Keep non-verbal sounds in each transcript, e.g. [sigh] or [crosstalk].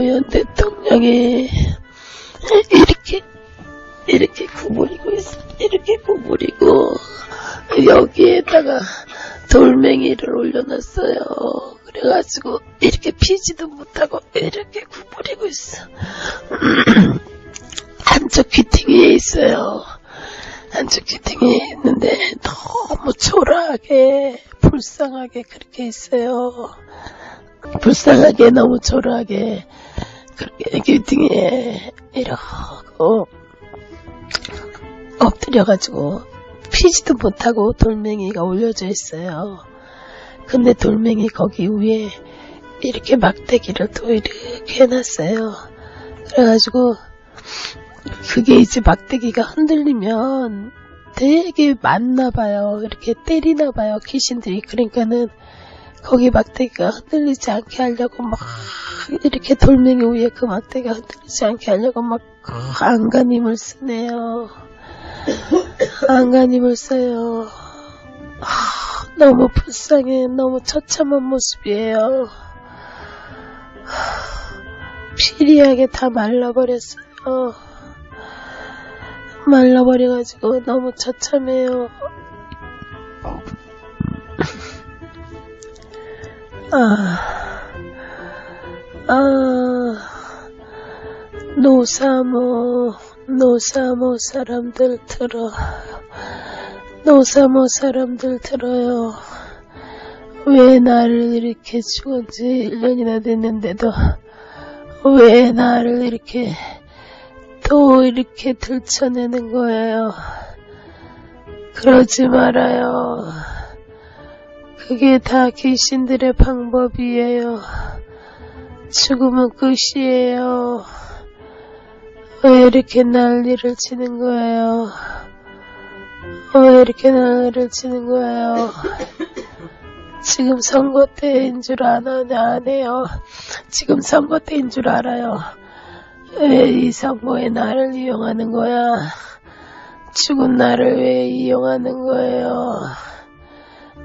노무현 대통령이 이렇게 이렇게 구부리고 있어 이렇게 구부리고 여기에다가 돌멩이를 올려놨어요. 그래가지고 이렇게 피지도 못하고 이렇게 구부리고 있어. [clears throat] 한쪽 귀퉁이에 있어요. 한쪽 귀퉁이에 있는데 너무 초라하게 불쌍하게 그렇게 있어요. 불쌍하게 너무 초라하게 그렇게 귀퉁이에 이러고 엎드려가지고 피지도 못하고 돌멩이가 올려져 있어요. 근데 돌멩이 거기 위에 이렇게 막대기를 또 이렇게 해놨어요. 그래가지고 그게 이제 막대기가 흔들리면 되게 맞나봐요. 이렇게 때리나 봐요. 귀신들이. 그러니까는 거기 막대기가 흔들리지 않게 하려고 막 이렇게 돌멩이 위에 그 막대기가 흔들리지 않게 하려고 막 안간힘을 쓰네요. 안간힘을 써요. 하, 너무 불쌍해. 너무 처참한 모습이에요. 하, 피리하게 다 말라버렸어요. 말라버려가지고 너무 처참해요. 아, 아, 노사모, 노사모 사람들 들어. 노사모 사람들 들어요. 왜 나를 이렇게 죽은 지 1년이나 됐는데도, 왜 나를 이렇게, 또 이렇게 들춰내는 거예요. 그러지 말아요. 그게 다 귀신들의 방법이에요. 죽으면 끝이에요. 왜 이렇게 난리를 치는 거예요? 왜 이렇게 난리를 치는 거예요? 지금 선거 때인 줄 아나, 안 해요. 지금 선거 때인 줄 알아요. 왜 이 선거에 나를 이용하는 거야? 죽은 나를 왜 이용하는 거예요?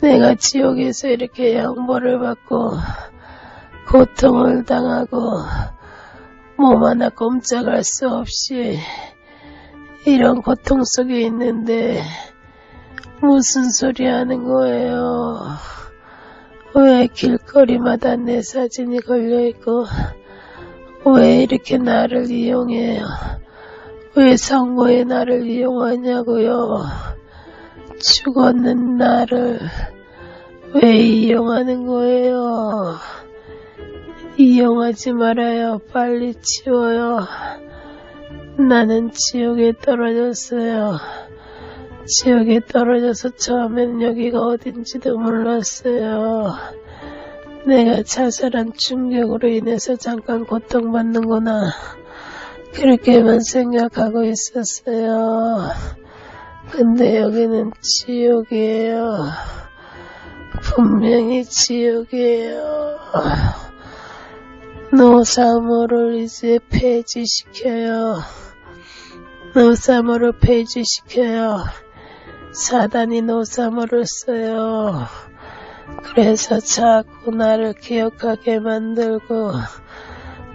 내가 지옥에서 이렇게 양보를 받고 고통을 당하고 몸 하나 꼼짝할 수 없이 이런 고통 속에 있는데 무슨 소리 하는 거예요? 왜 길거리마다 내 사진이 걸려있고 왜 이렇게 나를 이용해요? 왜 선거에 나를 이용하냐고요? 죽었는 나를 왜 이용하는 거예요? 이용하지 말아요. 빨리 치워요. 나는 지옥에 떨어졌어요. 지옥에 떨어져서 처음엔 여기가 어딘지도 몰랐어요. 내가 자살한 충격으로 인해서 잠깐 고통받는구나. 그렇게만 생각하고 있었어요. 근데 여기는 지옥이에요. 분명히 지옥이에요. 노사모를 이제 폐지시켜요. 노사모를 폐지시켜요. 사단이 노사모를 써요. 그래서 자꾸 나를 기억하게 만들고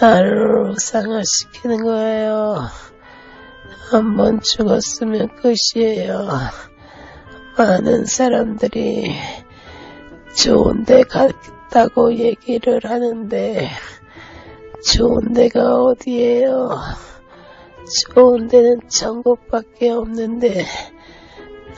나를 우상화시키는 거예요. 한 번 죽었으면 끝이에요. 많은 사람들이 좋은 데 갔다고 얘기를 하는데 좋은 데가 어디예요? 좋은 데는 천국밖에 없는데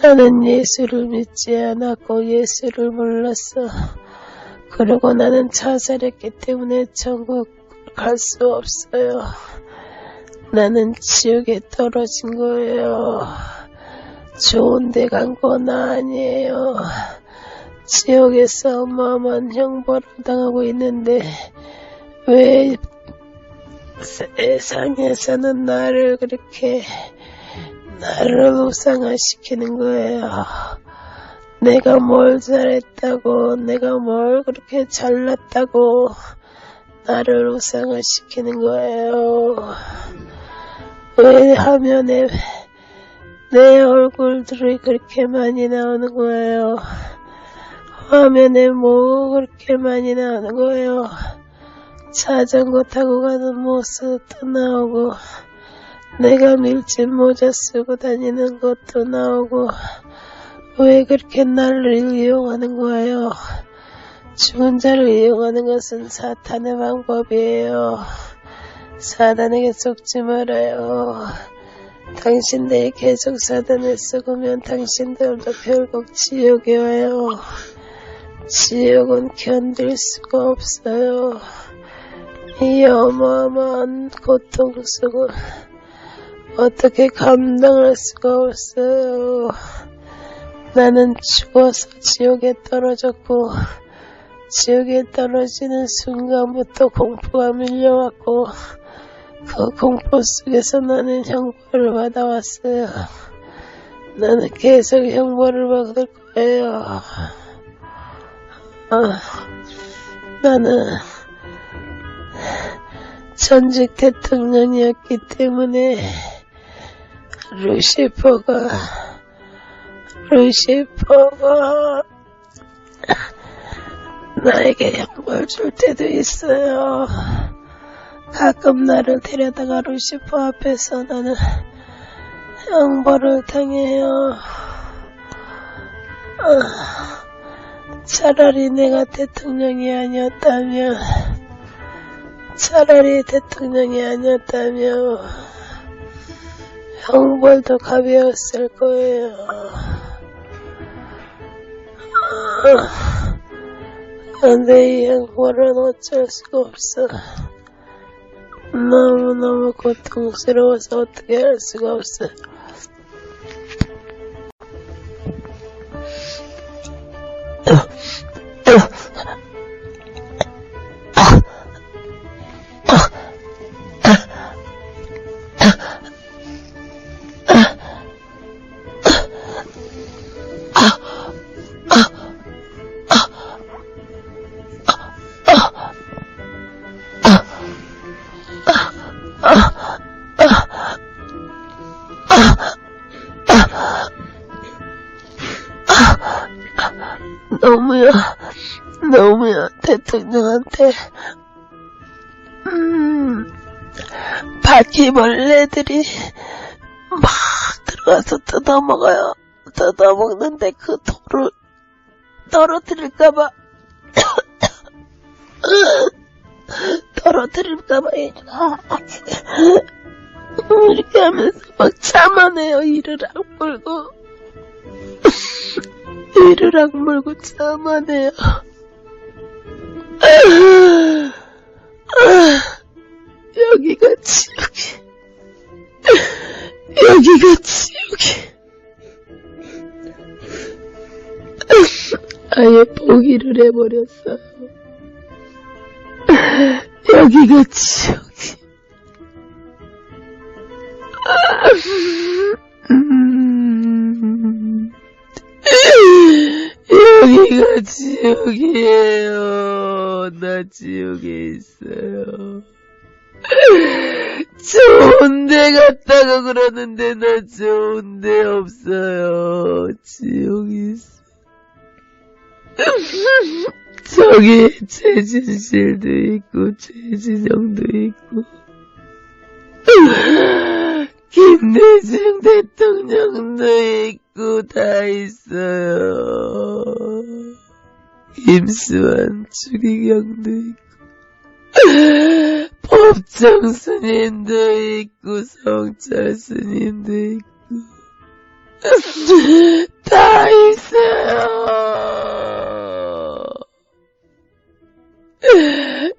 나는 예수를 믿지 않았고 예수를 몰랐어. 그리고 나는 자살했기 때문에 천국 갈 수 없어요. 나는 지옥에 떨어진 거예요. 좋은 데 간 건 아니에요. 지옥에서 어마어마한 형벌을 당하고 있는데 왜 세상에서는 나를 그렇게 나를 우상화시키는 거예요. 내가 뭘 잘했다고, 내가 뭘 그렇게 잘났다고, 나를 우상화시키는 거예요. 왜 화면에 내 얼굴들이 그렇게 많이 나오는 거예요. 화면에 뭐 그렇게 많이 나오는 거예요. 자전거 타고 가는 모습도 나오고 내가 밀짚 모자 쓰고 다니는 것도 나오고 왜 그렇게 나를 이용하는 거예요? 죽은 자를 이용하는 것은 사탄의 방법이에요. 사단에게 속지 말아요. 당신들이 계속 사단에 썩으면 당신들도 결국 지옥에 와요. 지옥은 견딜 수가 없어요. 이 어마어마한 고통 속을 어떻게 감당할 수가 없어요. 나는 죽어서 지옥에 떨어졌고, 지옥에 떨어지는 순간부터 공포가 밀려왔고, 그 공포 속에서 나는 형벌을 받아왔어요. 나는 계속 형벌을 받을 거예요. 아, 나는 전직 대통령이었기 때문에 루시퍼가 루시퍼가 나에게 형벌 줄 때도 있어요. 가끔 나를 데려다가 루시퍼 앞에서 나는 형벌을 당해요. 아, 차라리 내가 대통령이 아니었다면, 차라리 대통령이 아니었다면, 형벌도 가벼웠을 거예요. 아, 근데 이 형벌은 어쩔 수가 없어. 너무너무 고통스러워서 너무야, 너무야, 대통령한테, 음, 바퀴벌레들이 막 들어가서 뜯어먹어요. 뜯어먹는데 그 돌을 떨어뜨릴까봐, 떨어뜨릴까봐, 이렇게 하면서 막 참아내요, 이를 악물고. 이를 악물고 참아내요. 여기가 지옥이, 여기가 지옥이. 아예 포기를 해버렸어요. 여기가 지옥이. 음. 여기가 지옥이에요. 나 지옥에 있어요. 좋은 데 갔다고 그러는데 나 좋은 데 없어요. 지옥이 있어. 저기 최진실도 있고 최진영도 있고 김대중 대통령도 있고 다 있어요. 김수환 추기경도 있고 법정 스님도 있고 성찰 스님도 있고 다 있어요.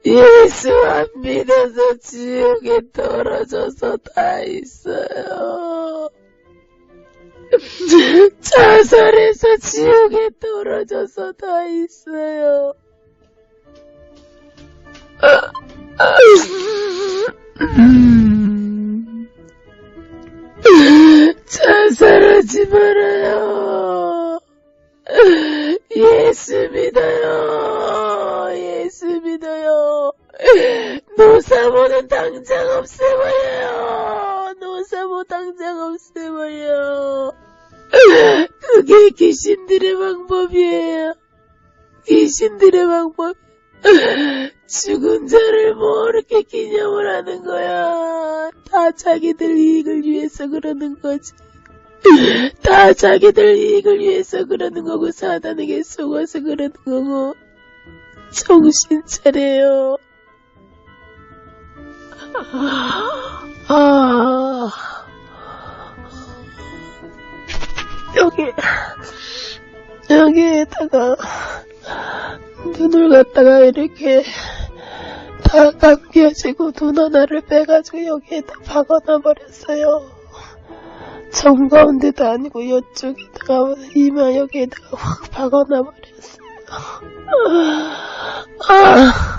예수 안 믿어서 지옥에 떨어져서 다 있어요. 자살해서 지옥에 떨어져서 다 있어요. 음. 자살하지 말아요. 예수 믿어요. 노사모는 당장 없애버려요. 노사모 당장 없애버려요. 그게 귀신들의 방법이에요. 귀신들의 방법. 죽은 자를 뭐 이렇게 기념을 하는 거야. 다 자기들 이익을 위해서 그러는 거지. 다 자기들 이익을 위해서 그러는 거고 사단에게 속아서 그러는 거고 정신 차려요. 아 여기 여기에다가 눈을 갖다가 이렇게 다 감겨지고 눈 하나를 빼가지고 여기에다 박아놔 버렸어요. 정 가운데도 아니고 이쪽에다가 이마 여기에다가 확 박아놔 버렸어요. 아, 아, 아,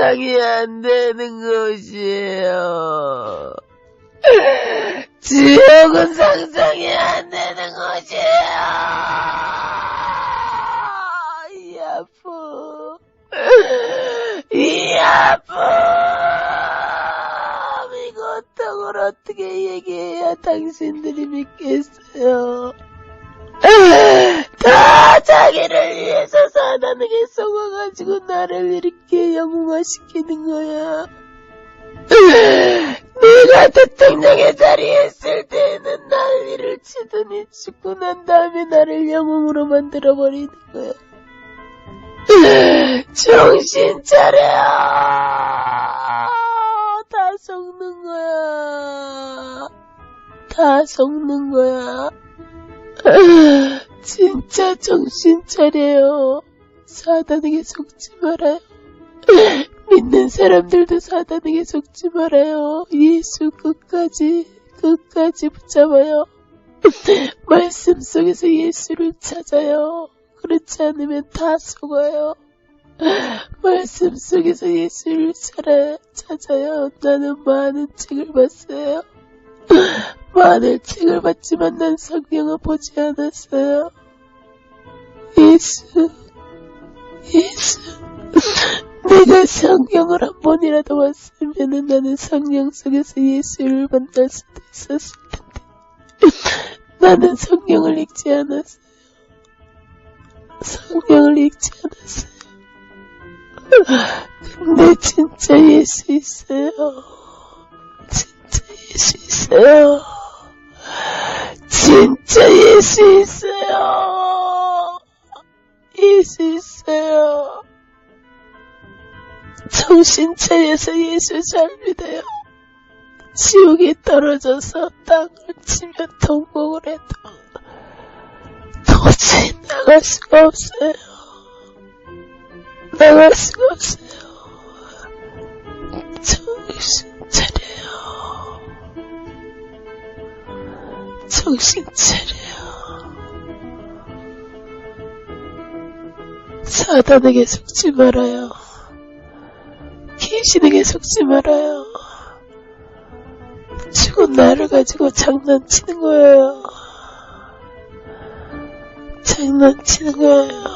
상상이 안 되는 곳이에요. 지옥은 상상이 안 되는 곳이에요. 이 아픔. 이 아픔. 이거 어떡을 어떻게 얘기해야 당신들이 믿겠어요. 다 자기를 위해서 사단에게 속아가지고 나를 이렇게 영웅화시키는 거야. 내가 대통령의 자리에 있을 때는 난리를 치더니 죽고 난 다음에 나를 영웅으로 만들어버리는 거야. 정신 차려! 다 속는 거야. 다 속는 거야. 진짜 정신 차려요. 사단에게 속지 말아요. 믿는 사람들도 사단에게 속지 말아요. 예수 끝까지, 끝까지 붙잡아요. 말씀 속에서 예수를 찾아요. 그렇지 않으면 다 속아요. 말씀 속에서 예수를 찾아, 찾아요. 나는 많은 책을 봤어요. 많은 책을 봤지만 난 성경을 보지 않았어요. 예수, 예수. 내가 성경을 한 번이라도 왔으면 나는 성경 속에서 예수를 만날 수도 있었을 텐데. 나는 성경을 읽지 않았어요. 성경을 읽지 않았어요. 근데 진짜 예수 있어요. 예수 있어요. 진짜 예수 있어요. 예수 있어요. 정신 차려서 예수 잘 믿어요. 지옥에 떨어져서 땅을 치며 통곡을 해도 도저히 나갈 수가 없어요. 나갈 수가 없어요. 정신 정신 차려요. 사단에게 속지 말아요. 귀신에게 속지 말아요. 죽은 나를 가지고 장난치는 거예요. 장난치는 거예요.